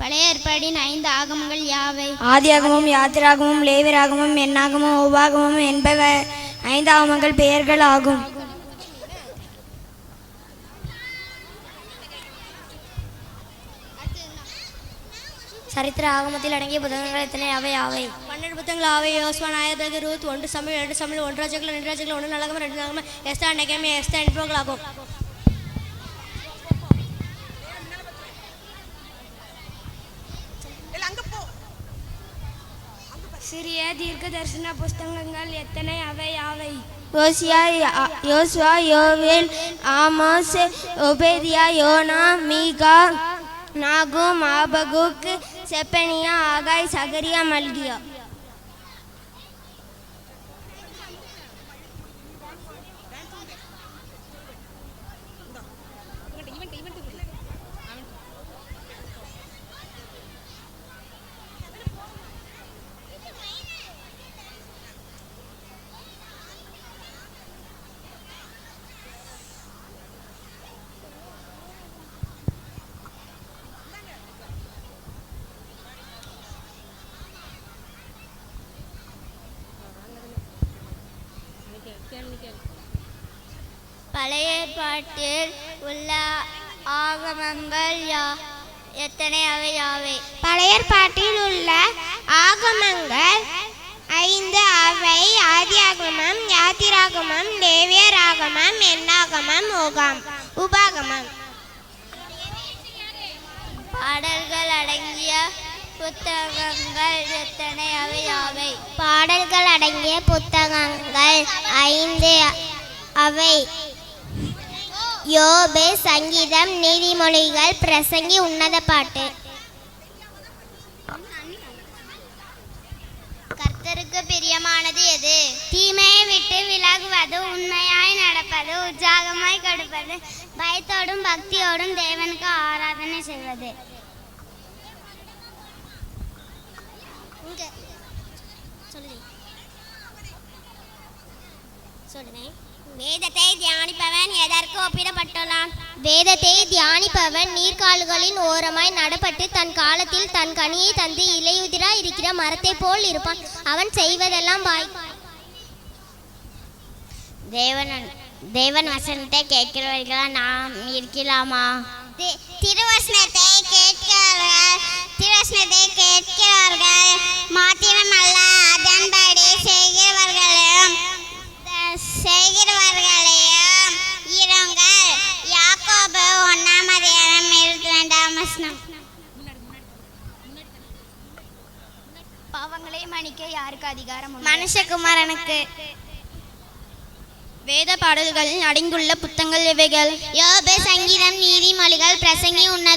பழைய ஏற்பாடின் ஐந்து ஆகமங்கள் யாவை? ஆதியாகமும் யாத்திராகமும் லேவிராகமும் எண்ணாகமும் உபாகமும் என்பவை ஐந்தாகமங்கள் பெயர்கள் ஆகும். சரித்திர ஆகமத்தில் அடங்கிய புத்தகங்கள் எத்தனை? அவை ஆவை பன்னெண்டு புத்தகங்கள் ஆவை. யோசுவா ஆயிரத்தி ரூத் ஒன்று சமையல் ரெண்டு சமையல் ஒன்று ரெண்டு ராஜாக்கள் ஒன்று நலகம் ரெண்டு நலகம் எஸ்தா நெகமே எஸ்தா என்பவர்கள் சிறிய தீர்க்க தரிசன புஸ்தகங்கள் எத்தனை? அவை அவை யோசியா யோசுவா யோவேல் ஆமாஸ் ஒபேதியா யோனா மீகா நாகு மாபகுக் செப்பனியா ஆகாய் சகரியா மல்கியா. பழைய ஏற்பாட்டில் உள்ள ஆகமங்கள் யா எத்தனை அவை யாவை? பழைய ஏற்பாட்டில் உள்ள ஆகமங்கள் ஐந்து அவை ஆதியாகமம் யாத்திராகமம் லேவியராகமம் எண்ணாகமம் உகாம் உபாகமம். பாடல்கள் அடங்கிய புத்தகங்கள் எத்தனை அவை யாவை? பாடல்கள் அடங்கிய புத்தகங்கள் ஐந்து அவை. யோபு சங்கீதம் நீதிமொழிகள் பிரசங்கி உன்னத பாட்டு. கர்த்தருக்கு பிரியமானது எது? தீமையை விட்டு விலகுவது உண்மையாய் நடப்பது உற்சாகமாய் கொடுப்பது பயத்தோடும் பக்தியோடும் தேவனுக்கு ஆராதனை செய்வது. வேதத்தை தியானிப்பவன் எதற்கு ஒப்பிடப்பட்டுள்ளான்? வேதத்தை தியானிப்பவன் நீர்க்கால்களின் ஓரமாய் நடப்பட்டு தன் காலத்தில் தன் கனியை தந்து இலையுதிரா இருக்கிற மரத்தை போல் இருப்பான். அவன் செய்வதெல்லாம் பாய் தேவன் தேவன் வசனத்தை கேட்கிறவர்களா நாம் இருக்கலாமா திருவசனத்தை கேட்கிறார்கள் திருவசனத்தை கேட்கிறார்கள் வசனம் பாவங்களை மன்னிக்க யாருக்கு அதிகாரம் மனுஷகுமாரனுக்கு. வேத பாடல்களில் அடங்கியுள்ள புத்தகங்கள் இவைகள். யோபு சங்கீதம் நீதிமொழிகள் பிரசங்கி உன்னத